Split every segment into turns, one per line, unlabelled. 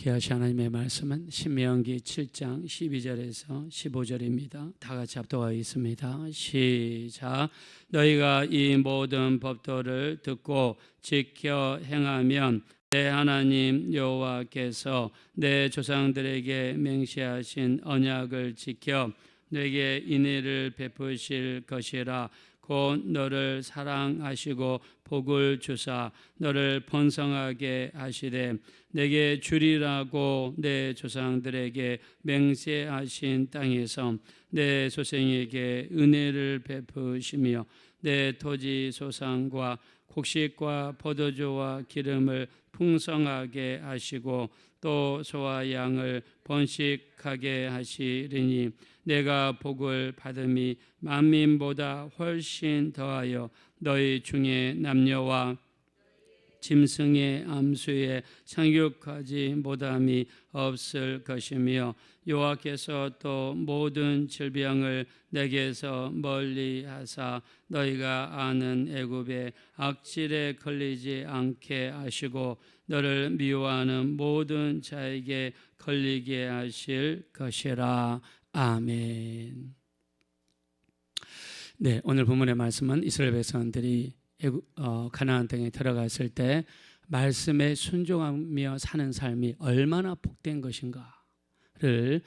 귀하시 하나님의 말씀은 신명기 7장 12절에서 15절입니다. 다 같이 합독하겠습니다. 시작. 너희가 이 모든 법도를 듣고 지켜 행하면 내 하나님 여호와께서 내 조상들에게 맹세하신 언약을 지켜 내게 인애를 베푸실 것이라 곧 너를 사랑하시고 복을 주사 너를 번성하게 하시되 내게 주리라고 내 조상들에게 맹세하신 땅에서 내 소생에게 은혜를 베푸시며 내 토지 소상과 곡식과 포도주와 기름을 풍성하게 하시고 또 소와 양을 번식하게 하시리니 내가 복을 받음이 만민보다 훨씬 더하여 너희 중에 남녀와 짐승의 암수에 상륙하지 못함이 없을 것이며 여호와께서 또 모든 질병을 내게서 멀리 하사 너희가 아는 애굽의 악질에 걸리지 않게 하시고 너를 미워하는 모든 자에게 걸리게 하실 것이라 아멘. 네, 오늘 본문의 말씀은 이스라엘 백성들이 어, 가나안 땅에 들어갔을 때 말씀에 순종하며 사는 삶이 얼마나 복된 것인가를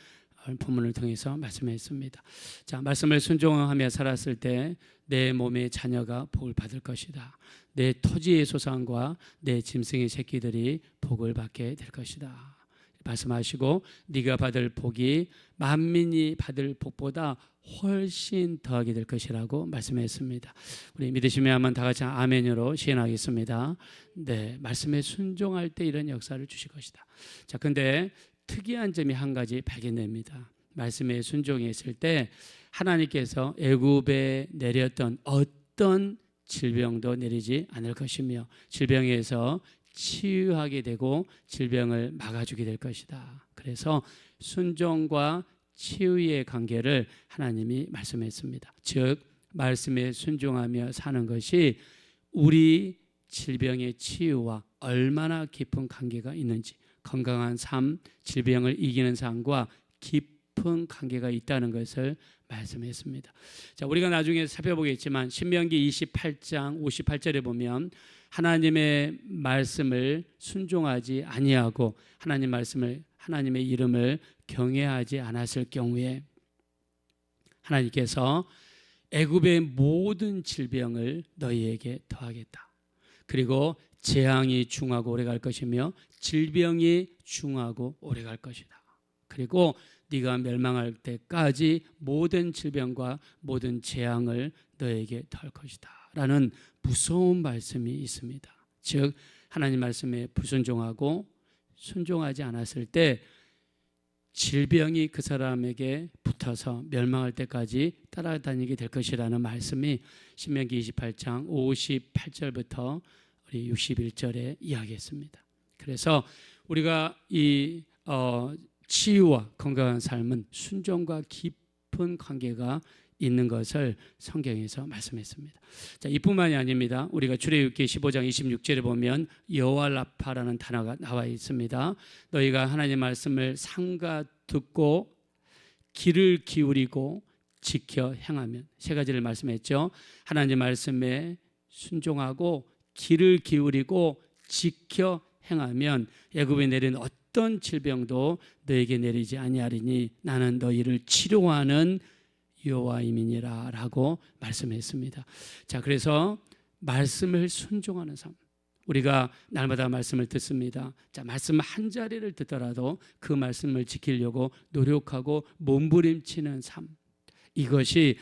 본문을 통해서 말씀했습니다. 자, 말씀을 순종하며 살았을 때 내 몸의 자녀가 복을 받을 것이다. 내 토지의 소산과 내 짐승의 새끼들이 복을 받게 될 것이다. 말씀하시고 네가 받을 복이 만민이 받을 복보다 훨씬 더하게 될 것이라고 말씀했습니다. 우리 믿으시면 다 같이 아멘으로 시행하겠습니다. 네, 말씀에 순종할 때 이런 역사를 주실 것이다. 자, 근데 특이한 점이 한 가지 발견됩니다. 말씀에 순종했을 때 하나님께서 애굽에 내렸던 어떤 질병도 내리지 않을 것이며 질병에서 치유하게 되고 질병을 막아주게 될 것이다. 그래서 순종과 치유의 관계를 하나님이 말씀했습니다. 즉 말씀에 순종하며 사는 것이 우리 질병의 치유와 얼마나 깊은 관계가 있는지 건강한 삶, 질병을 이기는 삶과 깊은 관계가 있다는 것을 말씀했습니다. 자, 우리가 나중에 살펴보겠지만 신명기 28장 58절에 보면 하나님의 말씀을 순종하지 아니하고 하나님 말씀을 하나님의 이름을 경외하지 않았을 경우에 하나님께서 애굽의 모든 질병을 너희에게 더하겠다. 그리고 재앙이 중하고 오래 갈 것이며 질병이 중하고 오래 갈 것이다. 그리고 네가 멸망할 때까지 모든 질병과 모든 재앙을 너에게 덜 것이다. 라는 무서운 말씀이 있습니다. 즉 하나님 말씀에 불순종하고 순종하지 않았을 때 질병이 그 사람에게 붙어서 멸망할 때까지 따라다니게 될 것이라는 말씀이 신명기 28장 58절부터 우리 61절에 이야기했습니다. 그래서 우리가 이 어, 치유와 건강한 삶은 순종과 깊은 관계가 있는 것을 성경에서 말씀했습니다. 자, 이뿐만이 아닙니다. 우리가 출애굽기 15장 26절에 보면 여호와 라파라는 단어가 나와 있습니다. 너희가 하나님 말씀을 삼가 듣고 귀를 기울이고 지켜 행하면 세 가지를 말씀했죠. 하나님 말씀에 순종하고 귀를 기울이고 지켜 행하면 애굽에 내린 어떤 질병도 너에게 내리지 아니하리니 나는 너희를 치료하는 여호와임이니라 라고 말씀했습니다. 자, 그래서 말씀을 순종하는 삶. 우리가 날마다 말씀을 듣습니다. 자, 말씀 한 자리를 듣더라도 그 말씀을 지키려고 노력하고 몸부림치는 삶. 이것이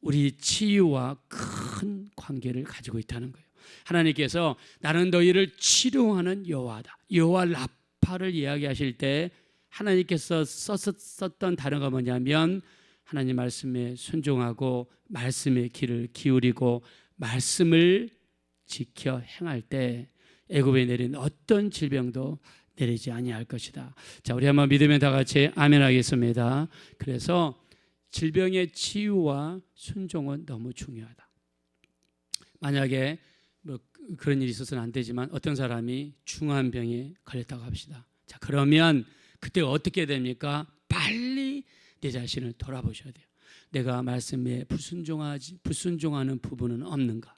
우리 치유와 큰 관계를 가지고 있다는 거예요. 하나님께서 나는 너희를 치료하는 여호와다. 여호와 라파를 이야기하실 때 하나님께서 썼던 단어가 뭐냐면 하나님 말씀에 순종하고 말씀의 귀를 기울이고 말씀을 지켜 행할 때 애굽에 내린 어떤 질병도 내리지 아니할 것이다. 자, 우리 한번 믿으면 다 같이 아멘 하겠습니다. 그래서 질병의 치유와 순종은 너무 중요하다. 만약에 뭐 그런 일이 있어서는 안 되지만 어떤 사람이 중한 병에 걸렸다고 합시다. 자, 그러면 그때 어떻게 됩니까? 내 자신을 돌아보셔야 돼요. 내가 말씀에 불순종하지 불순종하는 부분은 없는가?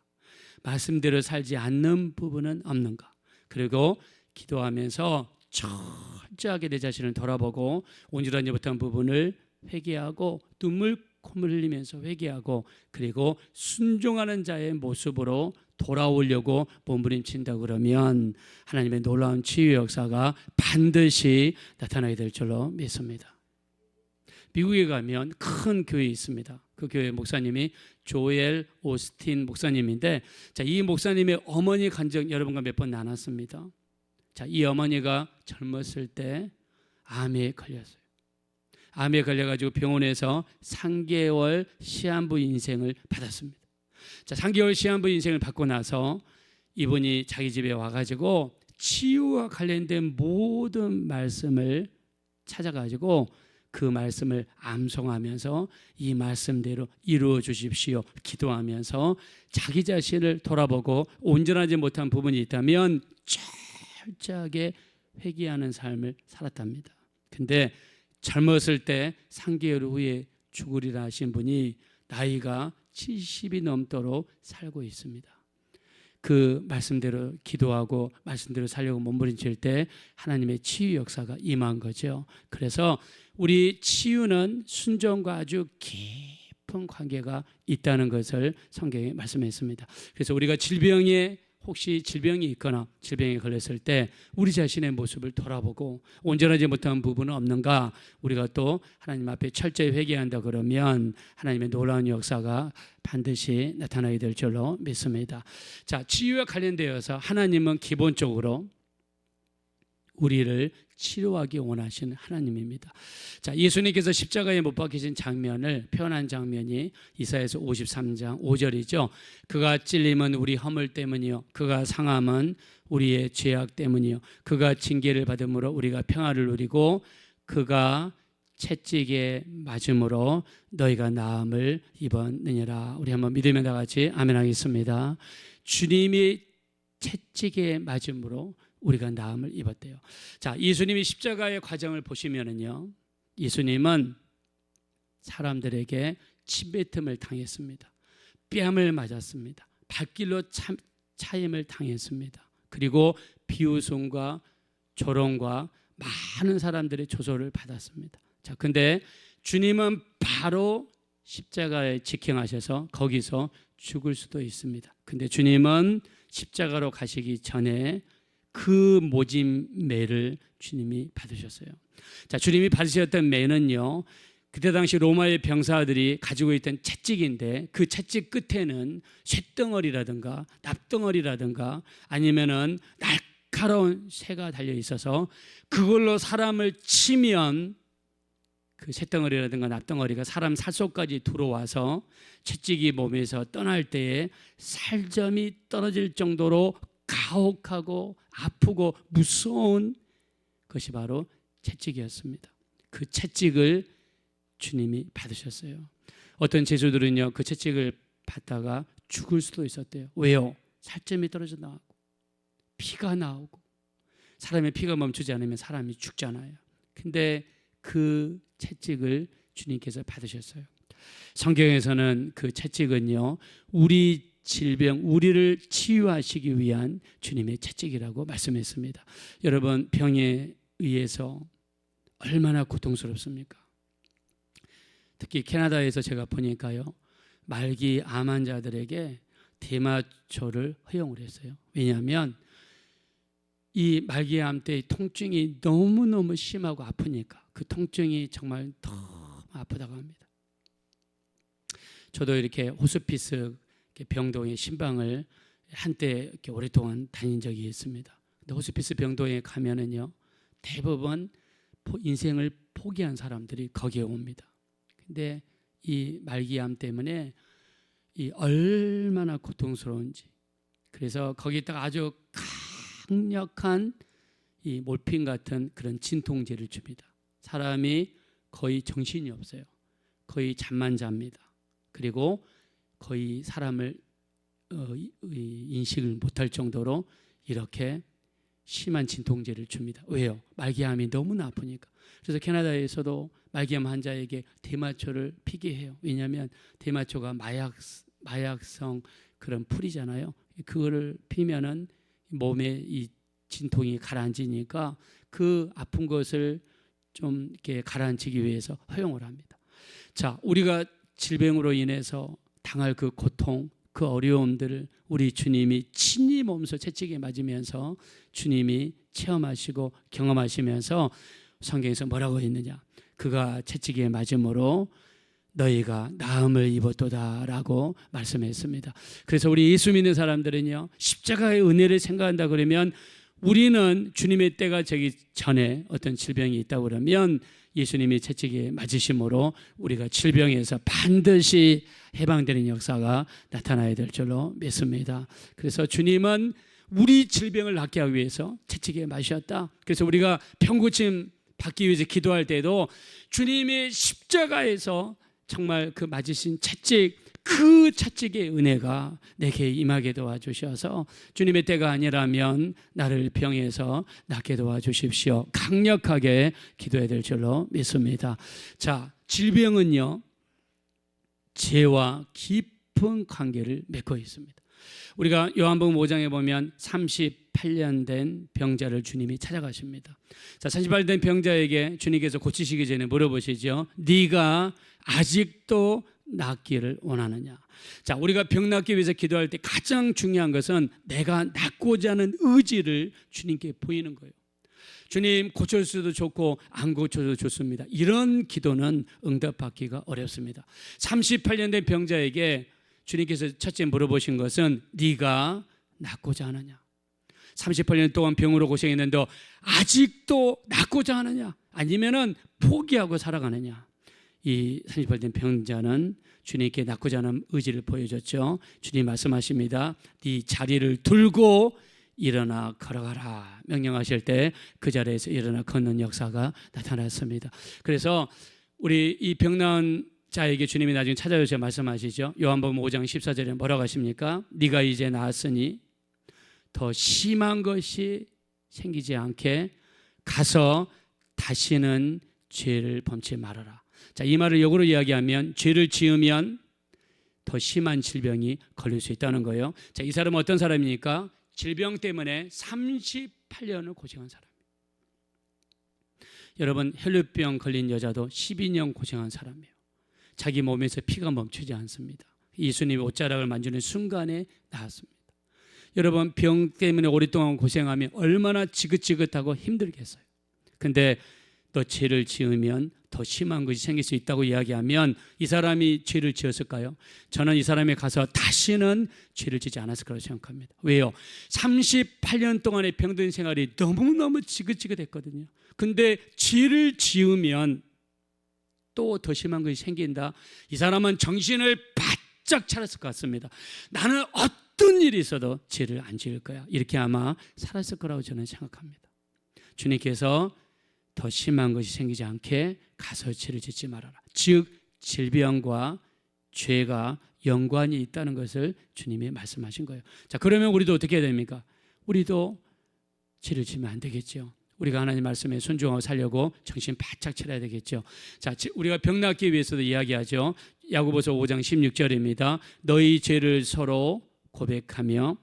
말씀대로 살지 않는 부분은 없는가? 그리고 기도하면서 철저하게 내 자신을 돌아보고 온전하지 못한 부분을 회개하고 눈물 콧물 흘리면서 회개하고 그리고 순종하는 자의 모습으로 돌아오려고 몸부림친다 그러면 하나님의 놀라운 치유 역사가 반드시 나타나게 될 줄로 믿습니다. 미국에 가면 큰 교회 있습니다. 그 교회 목사님이 조엘 오스틴 목사님인데 자, 이 목사님의 어머니 간증 여러분과 몇 번 나눴습니다. 자, 이 어머니가 젊었을 때 암에 걸렸어요. 암에 걸려가지고 병원에서 3개월 시한부 인생을 받았습니다. 자, 3개월 시한부 인생을 받고 나서 이분이 자기 집에 와가지고 치유와 관련된 모든 말씀을 찾아가지고 그 말씀을 암송하면서 이 말씀대로 이루어 주십시오. 기도하면서 자기 자신을 돌아보고 온전하지 못한 부분이 있다면 철저하게 회개하는 삶을 살았답니다. 근데 젊었을 때 3개월 후에 죽으리라 하신 분이 나이가 70이 넘도록 살고 있습니다. 그 말씀대로 기도하고 말씀대로 살려고 몸부림칠 때 하나님의 치유 역사가 임한 거죠. 그래서 우리 치유는 순종과 아주 깊은 관계가 있다는 것을 성경에 말씀했습니다. 그래서 우리가 질병에 혹시 질병이 있거나 질병에 걸렸을 때 우리 자신의 모습을 돌아보고 온전하지 못한 부분은 없는가 우리가 또 하나님 앞에 철저히 회개한다 그러면 하나님의 놀라운 역사가 반드시 나타나게 될 줄로 믿습니다. 자, 치유와 관련되어서 하나님은 기본적으로 우리를 치료하기 원하시는 하나님입니다. 자, 예수님께서 십자가에 못 박히신 장면을 표현한 장면이 이사야서 53장 5절이죠. 그가 찔림은 우리 허물 때문이요 그가 상함은 우리의 죄악 때문이요 그가 징계를 받음으로 우리가 평화를 누리고 그가 채찍에 맞음으로 너희가 나음을 입었느니라. 우리 한번 믿으면 다 같이 아멘 하겠습니다. 주님이 채찍에 맞음으로 우리가 나음을 입었대요. 자, 예수님이 십자가의 과정을 보시면은요. 예수님은 사람들에게 침뱉음을 당했습니다. 뺨을 맞았습니다. 발길로 참, 차임을 당했습니다. 그리고 비웃음과 조롱과 많은 사람들의 조소를 받았습니다. 자, 근데 주님은 바로 십자가에 직행하셔서 거기서 죽을 수도 있습니다. 근데 주님은 십자가로 가시기 전에 그 모진 매를 주님이 받으셨어요. 자, 주님이 받으셨던 매는요. 그때 당시 로마의 병사들이 가지고 있던 채찍인데 그 채찍 끝에는 쇳덩어리라든가 납덩어리라든가 아니면은 날카로운 새가 달려 있어서 그걸로 사람을 치면 그 쇳덩어리라든가 납덩어리가 사람 살속까지 들어와서 채찍이 몸에서 떠날 때에 살점이 떨어질 정도로 가혹하고 아프고 무서운 것이 바로 채찍이었습니다. 그 채찍을 주님이 받으셨어요. 어떤 제주들은요 그 채찍을 받다가 죽을 수도 있었대요. 왜요? 살점이 떨어져 나오고 피가 나오고 사람의 피가 멈추지 않으면 사람이 죽잖아요. 근데 그 채찍을 주님께서 받으셨어요. 성경에서는 그 채찍은요 우리 질병, 우리를 치유하시기 위한 주님의 채찍이라고 말씀했습니다. 여러분, 병에 의해서 얼마나 고통스럽습니까? 특히 캐나다에서 제가 보니까요, 말기 암 환자들에게 대마초를 허용을 했어요. 왜냐하면 이 말기 암 때 통증이 너무너무 심하고 아프니까 그 통증이 정말 너무 아프다고 합니다. 저도 이렇게 호스피스 병동의 신방을 한때 이렇게 오랫동안 다닌 적이 있습니다. 근데 호스피스 병동에 가면은요 대부분 인생을 포기한 사람들이 거기에 옵니다. 근데 이 말기암 때문에 이 얼마나 고통스러운지 그래서 거기다가 아주 강력한 이 몰핀 같은 그런 진통제를 줍니다. 사람이 거의 정신이 없어요. 거의 잠만 잡니다. 그리고 거의 사람을 어, 인식을 못할 정도로 이렇게 심한 진통제를 줍니다. 왜요? 말기암이 너무나 아프니까. 그래서 캐나다에서도 말기암 환자에게 대마초를 피게 해요. 왜냐하면 대마초가 마약 마약성 그런 풀이잖아요. 그거를 피면은 몸에 이 진통이 가라앉으니까 그 아픈 것을 좀 이렇게 가라앉히기 위해서 허용을 합니다. 자, 우리가 질병으로 인해서 당할 그 고통, 그 어려움들을 우리 주님이 친히 몸소 채찍에 맞으면서 주님이 체험하시고 경험하시면서 성경에서 뭐라고 했느냐? 그가 채찍에 맞음으로 너희가 나음을 입었도다라고 말씀했습니다. 그래서 우리 예수 믿는 사람들은요 십자가의 은혜를 생각한다 그러면 우리는 주님의 때가 저기 전에 어떤 질병이 있다 그러면 예수님이 채찍에 맞으심으로 우리가 질병에서 반드시 해방되는 역사가 나타나야 될 줄로 믿습니다. 그래서 주님은 우리 질병을 낫게 하기 위해서 채찍에 맞으셨다. 그래서 우리가 병고침 받기 위해서 기도할 때도 주님의 십자가에서 정말 그 맞으신 채찍 그 채찍의 은혜가 내게 임하게 도와주셔서 주님의 때가 아니라면 나를 병에서 낫게 도와주십시오. 강력하게 기도해야 될 줄로 믿습니다. 자, 질병은요, 죄와 깊은 관계를 맺고 있습니다. 우리가 요한복음 5장에 보면 38년 된 병자를 주님이 찾아가십니다. 자, 38년 된 병자에게 주님께서 고치시기 전에 물어보시죠. 네가 아직도 낫기를 원하느냐. 자, 우리가 병 낫기 위해서 기도할 때 가장 중요한 것은 내가 낫고자 하는 의지를 주님께 보이는 거예요. 주님 고쳐서도 좋고 안 고쳐도 좋습니다. 이런 기도는 응답받기가 어렵습니다. 38년 된 병자에게 주님께서 첫째 물어보신 것은 네가 낫고자 하느냐. 38년 동안 병으로 고생했는데 아직도 낫고자 하느냐? 아니면은 포기하고 살아가느냐? 이 38년 병자는 주님께 낫고자 하는 의지를 보여줬죠. 주님 말씀하십니다. 네 자리를 들고 일어나 걸어가라 명령하실 때 그 자리에서 일어나 걷는 역사가 나타났습니다. 그래서 우리 이 병나은 자에게 주님이 나중에 찾아오셔 말씀하시죠. 요한복음 5장 14절에 뭐라고 하십니까? 네가 이제 나았으니 더 심한 것이 생기지 않게 가서 다시는 죄를 범치 말아라. 자, 이 말을 역으로 이야기하면 죄를 지으면 더 심한 질병이 걸릴 수 있다는 거예요. 자, 이 사람은 어떤 사람입니까? 질병 때문에 38년을 고생한 사람입니다. 여러분, 혈류병 걸린 여자도 12년 고생한 사람이에요. 자기 몸에서 피가 멈추지 않습니다. 예수님이 옷자락을 만지는 순간에 나았습니다. 여러분, 병 때문에 오랫동안 고생하면 얼마나 지긋지긋하고 힘들겠어요. 근데 또 죄를 지으면 더 심한 것이 생길 수 있다고 이야기하면 이 사람이 죄를 지었을까요? 저는 이 사람이 가서 다시는 죄를 짓지 않았을 거라고 생각합니다. 왜요? 38년 동안의 병든 생활이 너무너무 지긋지긋했거든요. 근데 죄를 지으면 또 더 심한 것이 생긴다. 이 사람은 정신을 바짝 차렸을 것 같습니다. 나는 어떤 일이 있어도 죄를 안 지을 거야. 이렇게 아마 살았을 거라고 저는 생각합니다. 주님께서 더 심한 것이 생기지 않게 가서 죄를 짓지 말아라. 즉 질병과 죄가 연관이 있다는 것을 주님이 말씀하신 거예요. 자, 그러면 우리도 어떻게 해야 됩니까? 우리도 죄를 지면 안 되겠죠. 우리가 하나님 말씀에 순종하고 살려고 정신 바짝 차려야 되겠죠. 자, 우리가 병 낫기 위해서도 이야기하죠. 야고보서 5장 16절입니다. 너희 죄를 서로 고백하며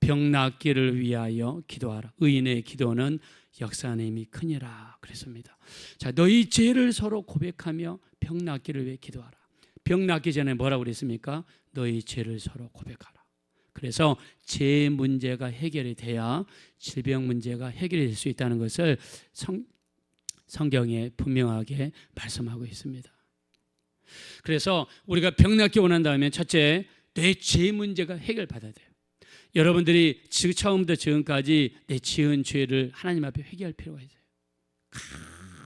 병 낫기를 위하여 기도하라. 의인의 기도는 역사하는 힘이 크니라 그랬습니다. 자, 너희 죄를 서로 고백하며 병 낫기를 위해 기도하라. 병 낫기 전에 뭐라고 그랬습니까? 너희 죄를 서로 고백하라. 그래서 죄 문제가 해결이 돼야 질병 문제가 해결이 될수 있다는 것을 성, 성경에 분명하게 말씀하고 있습니다. 그래서 우리가 병 낫기 원한다면 첫째 내 죄 문제가 해결받아야 돼요. 여러분들이 처음부터 지금까지 내 지은 죄를 하나님 앞에 회개할 필요가 있어요.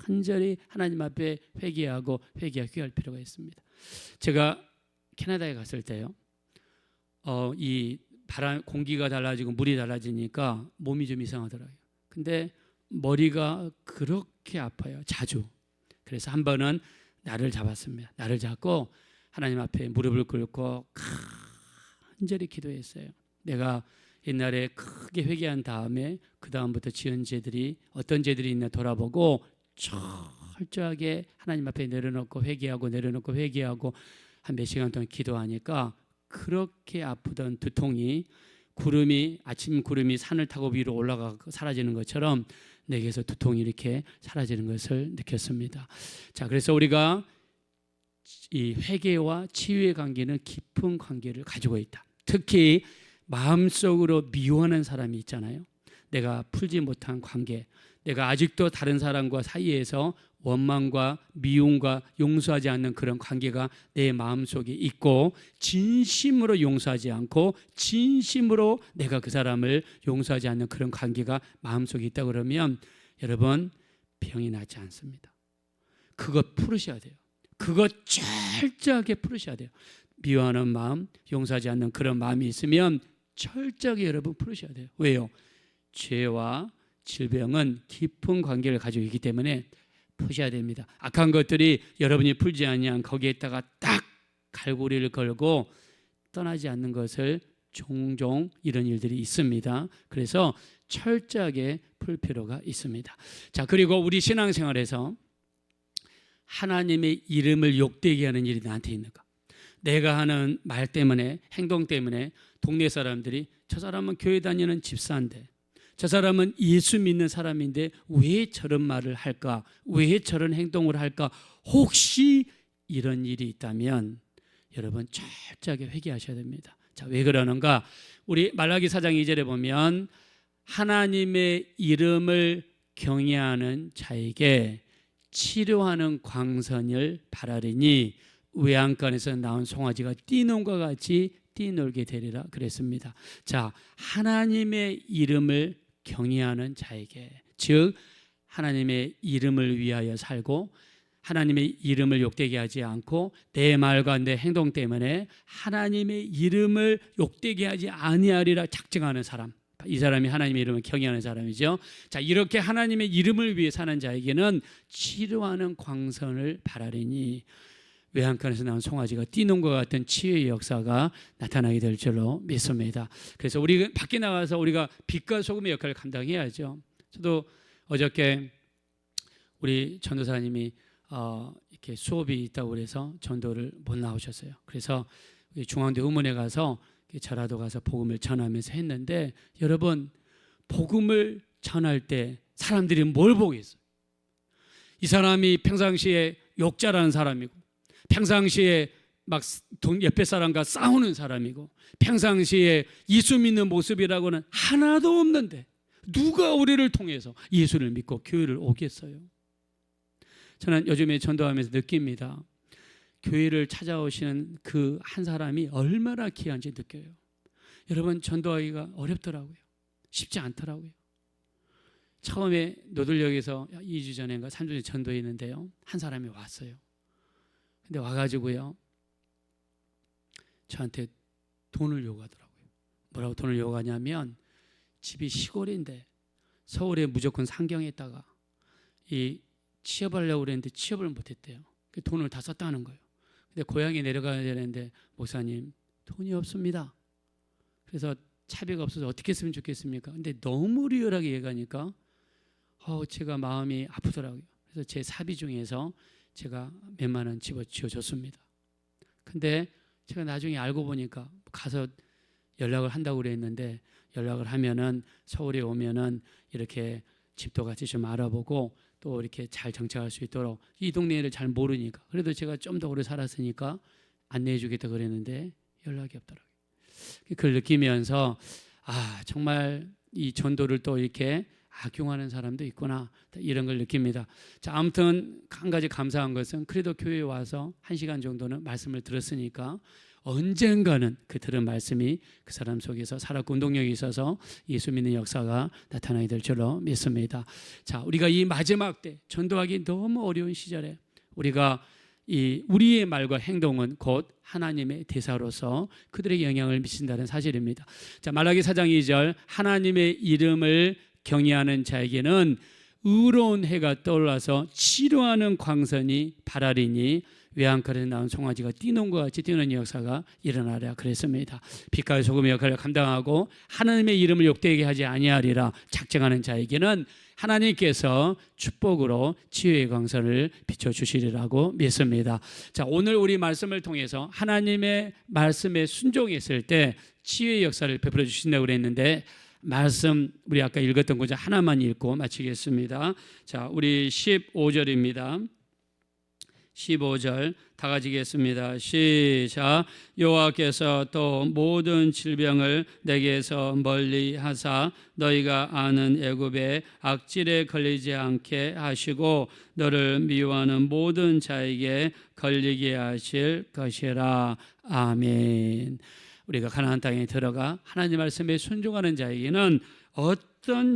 간절히 하나님 앞에 회개하고 회개할 필요가 있습니다. 제가 캐나다에 갔을 때요. 어, 이 바람 공기가 달라지고 물이 달라지니까 몸이 좀 이상하더라고요. 근데 머리가 그렇게 아파요. 자주. 그래서 한 번은 나를 잡았습니다. 나를 잡고 하나님 앞에 무릎을 꿇고 간절히 기도했어요. 내가 옛날에 크게 회개한 다음에 그 다음부터 지은 죄들이 어떤 죄들이 있나 돌아보고 철저하게 하나님 앞에 내려놓고 회개하고 내려놓고 회개하고 한 몇 시간 동안 기도하니까 그렇게 아프던 두통이 구름이 아침 구름이 산을 타고 위로 올라가고 사라지는 것처럼 내게서 두통이 이렇게 사라지는 것을 느꼈습니다. 자, 그래서 우리가 이 회개와 치유의 관계는 깊은 관계를 가지고 있다. 특히 마음속으로 미워하는 사람이 있잖아요. 내가 풀지 못한 관계, 내가 아직도 다른 사람과 사이에서 원망과 미움과 용서하지 않는 그런 관계가 내 마음속에 있고 진심으로 용서하지 않고 진심으로 내가 그 사람을 용서하지 않는 그런 관계가 마음속에 있다 그러면 여러분 병이 낫지 않습니다. 그것 풀으셔야 돼요. 그것 철저하게 풀으셔야 돼요. 미워하는 마음, 용서하지 않는 그런 마음이 있으면 철저하게 여러분 풀으셔야 돼요. 왜요? 죄와 질병은 깊은 관계를 가지고 있기 때문에 푸셔야 됩니다. 악한 것들이 여러분이 풀지 아니한 거기에다가 딱 갈고리를 걸고 떠나지 않는 것을 종종 이런 일들이 있습니다. 그래서 철저하게 풀 필요가 있습니다. 자, 그리고 우리 신앙생활에서 하나님의 이름을 욕되게 하는 일이 나한테 있는가? 내가 하는 말 때문에 행동 때문에 동네 사람들이 저 사람은 교회 다니는 집사인데 저 사람은 예수 믿는 사람인데 왜 저런 말을 할까? 왜 저런 행동을 할까? 혹시 이런 일이 있다면 여러분 철저하게 회개하셔야 됩니다. 자, 왜 그러는가? 우리 말라기 사장 2절에 보면 하나님의 이름을 경외하는 자에게 치료하는 광선을 바라리니 외양간에서 나온 송아지가 뛰는과 같이 뛰놀게 되리라 그랬습니다. 자, 하나님의 이름을 경외하는 자에게 즉 하나님의 이름을 위하여 살고 하나님의 이름을 욕되게 하지 않고 내 말과 내 행동 때문에 하나님의 이름을 욕되게 하지 아니하리라 작정하는 사람 이 사람이 하나님의 이름을 경외하는 사람이죠. 자, 이렇게 하나님의 이름을 위해 사는 자에게는 치료하는 광선을 바라리니 외양간에서 나온 송아지가 뛰는 것 같은 치유의 역사가 나타나게 될 줄로 믿습니다. 그래서 우리 밖에 나가서 우리가 빛과 소금의 역할을 감당해야죠. 저도 어저께 우리 전도사님이 어, 이렇게 수업이 있다고 그래서 전도를 못 나오셨어요. 그래서 중앙대 의문에 가서 전라도 가서 복음을 전하면서 했는데 여러분 복음을 전할 때 사람들이 뭘 보겠어요? 이 사람이 평상시에 욕자라는 사람이고 평상시에 막 옆에 사람과 싸우는 사람이고 평상시에 예수 믿는 모습이라고는 하나도 없는데 누가 우리를 통해서 예수를 믿고 교회를 오겠어요? 저는 요즘에 전도하면서 느낍니다. 교회를 찾아오시는 그 한 사람이 얼마나 귀한지 느껴요. 여러분 전도하기가 어렵더라고요. 쉽지 않더라고요. 처음에 노들역에서 2주 전인가 3주 전에 전도했는데요. 한 사람이 왔어요. 근데 와가지고요. 저한테 돈을 요구하더라고요. 뭐라고 돈을 요구하냐면 집이 시골인데 서울에 무조건 상경했다가 이 취업하려고 그랬는데 취업을 못했대요. 그 돈을 다 썼다는 거예요. 근데 고향에 내려가야 되는데 목사님 돈이 없습니다. 그래서 차비가 없어서 어떻게 했으면 좋겠습니까? 근데 너무 리얼하게 얘기하니까 어, 제가 마음이 아프더라고요. 그래서 제 사비 중에서 제가 몇만 원 집어치워 줬습니다. 근데 제가 나중에 알고 보니까 가서 연락을 한다고 그랬는데 연락을 하면은 서울에 오면은 이렇게 집도 같이 좀 알아보고 또 이렇게 잘 정착할 수 있도록 이 동네를 잘 모르니까 그래도 제가 좀 더 오래 살았으니까 안내해 주겠다 그랬는데 연락이 없더라고요. 그걸 느끼면서 아 정말 이 전도를 또 이렇게 악용하는 사람도 있구나 이런 걸 느낍니다. 자 아무튼 한 가지 감사한 것은 그래도 교회에 와서 한 시간 정도는 말씀을 들었으니까 언젠가는 그 들은 말씀이 그 사람 속에서 살았고 운동력이 있어서 예수 믿는 역사가 나타나게 될 줄로 믿습니다. 자, 우리가 이 마지막 때 전도하기 너무 어려운 시절에 우리가 이 우리의 말과 행동은 곧 하나님의 대사로서 그들에게 영향을 미친다는 사실입니다. 자, 말라기 4장 2절 하나님의 이름을 경외하는 자에게는 의로운 해가 떠올라서 치료하는 광선이 바라리니 외양간에 나온 송아지가 뛰는 것 같이 뛰는 역사가 일어나랴 그랬습니다. 빛과 소금의 역할을 감당하고 하나님의 이름을 욕되게 하지 아니하리라 작정하는 자에게는 하나님께서 축복으로 치유의 광선을 비춰 주시리라고 믿습니다. 자, 오늘 우리 말씀을 통해서 하나님의 말씀에 순종했을 때 치유의 역사를 베풀어 주신다고 그랬는데 말씀 우리 아까 읽었던 구절 하나만 읽고 마치겠습니다. 자, 우리 15절입니다. 15절 다 가지겠습니다. 시작. 여호와께서 또 모든 질병을 내게서 멀리 하사 너희가 아는 애굽의 악질에 걸리지 않게 하시고 너를 미워하는 모든 자에게 걸리게 하실 것이라. 아멘. 우리가 가나안 땅에 들어가 하나님 말씀에 순종하는 자에게는 어떤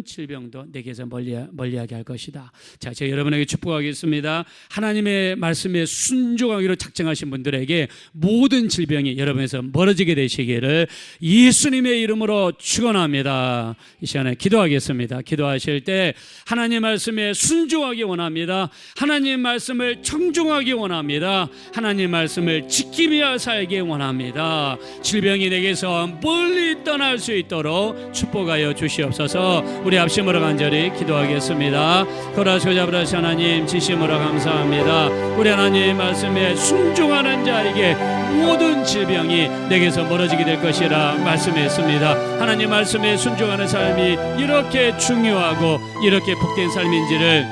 질병도 내게서 멀리, 멀리하게 할 것이다. 자, 제가 여러분에게 축복하겠습니다. 하나님의 말씀에 순종하기로 작정하신 분들에게 모든 질병이 여러분에서 멀어지게 되시기를 예수님의 이름으로 축원합니다. 이 시간에 기도하겠습니다. 기도하실 때 하나님 말씀에 순종하기 원합니다. 하나님 말씀을 청중하기 원합니다. 하나님 말씀을 지키며 살기 원합니다. 질병이 내게서 멀리 떠날 수 있도록 축복하여 주시옵소서. 우리 앞심으로 간절히 기도하겠습니다. 거라소자브라시 하나님 지심으로 감사합니다. 우리 하나님 말씀에 순종하는 자에게 모든 질병이 내게서 멀어지게 될 것이라 말씀했습니다. 하나님 말씀에 순종하는 삶이 이렇게 중요하고 이렇게 복된 삶인지를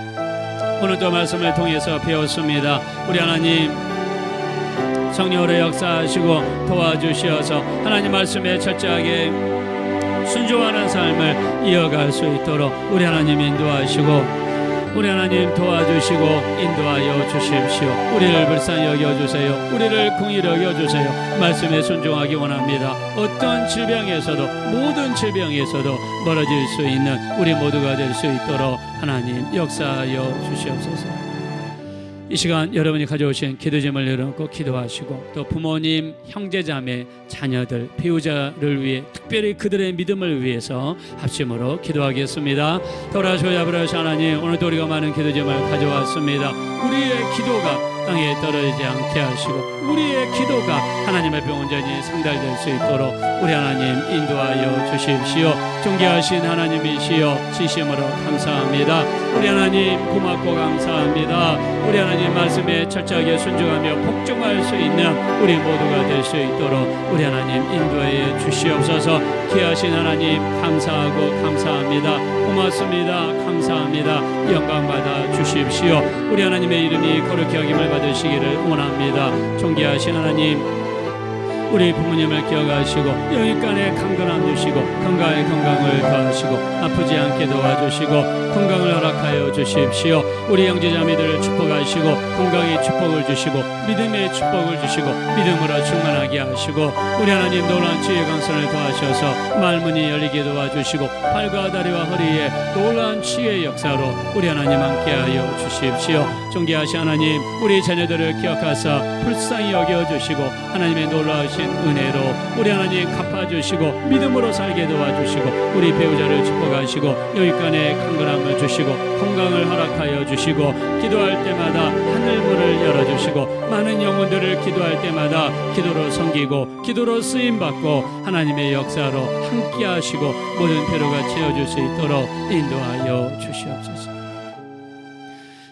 오늘도 말씀을 통해서 배웠습니다. 우리 하나님 성령으로 역사하시고 도와주시어서 하나님 말씀에 철저하게 순종하는 삶을 이어갈 수 있도록 우리 하나님 인도하시고 우리 하나님 도와주시고 인도하여 주십시오. 우리를 불쌍히 여겨 주세요. 우리를 궁히 여겨 주세요. 말씀에 순종하기 원합니다. 어떤 질병에서도 모든 질병에서도 멀어질 수 있는 우리 모두가 될 수 있도록 하나님 역사하여 주시옵소서. 이 시간 여러분이 가져오신 기도짐을 열어놓고 기도하시고 또 부모님, 형제자매, 자녀들, 배우자를 위해 특별히 그들의 믿음을 위해서 합심으로 기도하겠습니다. 돌아서야 아버지 하나님 오늘도 우리가 많은 기도짐을 가져왔습니다. 우리의 기도가 땅에 떨어지지 않게 하시고 우리의 기도가 하나님 앞에 온전히 상달될 수 있도록 우리 하나님 인도하여 주십시오. 존귀하신 하나님이시여 지심으로 감사합니다. 우리 하나님 고맙고 감사합니다. 우리 하나님 말씀에 철저하게 순종하며 복종할 수 있는 우리 모두가 될 수 있도록 우리 하나님 인도해 주시옵소서. 귀하신 하나님 감사하고 감사합니다. 고맙습니다. 감사합니다. 영광 받아 주십시오. 우리 하나님의 이름이 거룩히 여김을 받으시기를 원합니다. 존귀하신 하나님 우리 부모님을 기억하시고 영육간에 강건함 주시고 건강에 건강을 더하시고 아프지 않게 도와주시고 건강을 허락하여 주십시오. 우리 형제자매들을 축복하시고 건강의 축복을 주시고 믿음의 축복을 주시고 믿음으로 충만하게 하시고 우리 하나님 놀라운 지혜 강선을 더하셔서 말문이 열리게 도와주시고 팔과 다리와 허리에 놀라운 치유의 역사로 우리 하나님 함께하여 주십시오. 존귀하신 하나님 우리 자녀들을 기억하사 불쌍히 여겨주시고 하나님의 놀라우신 은혜로 우리 하나님 갚아주시고 믿음으로 살게 도와주시고 우리 배우자를 축복하시고 여기간에 강건함을 주시고 건강을 허락하여 주시고 기도할 때마다 하늘문을 열어주시고 많은 영혼들을 기도할 때마다 기도로 섬기고 기도로 쓰임 받고 하나님의 역사로 함께하시고 모든 필요가 채워줄 수 있도록 인도하여 주시옵소서.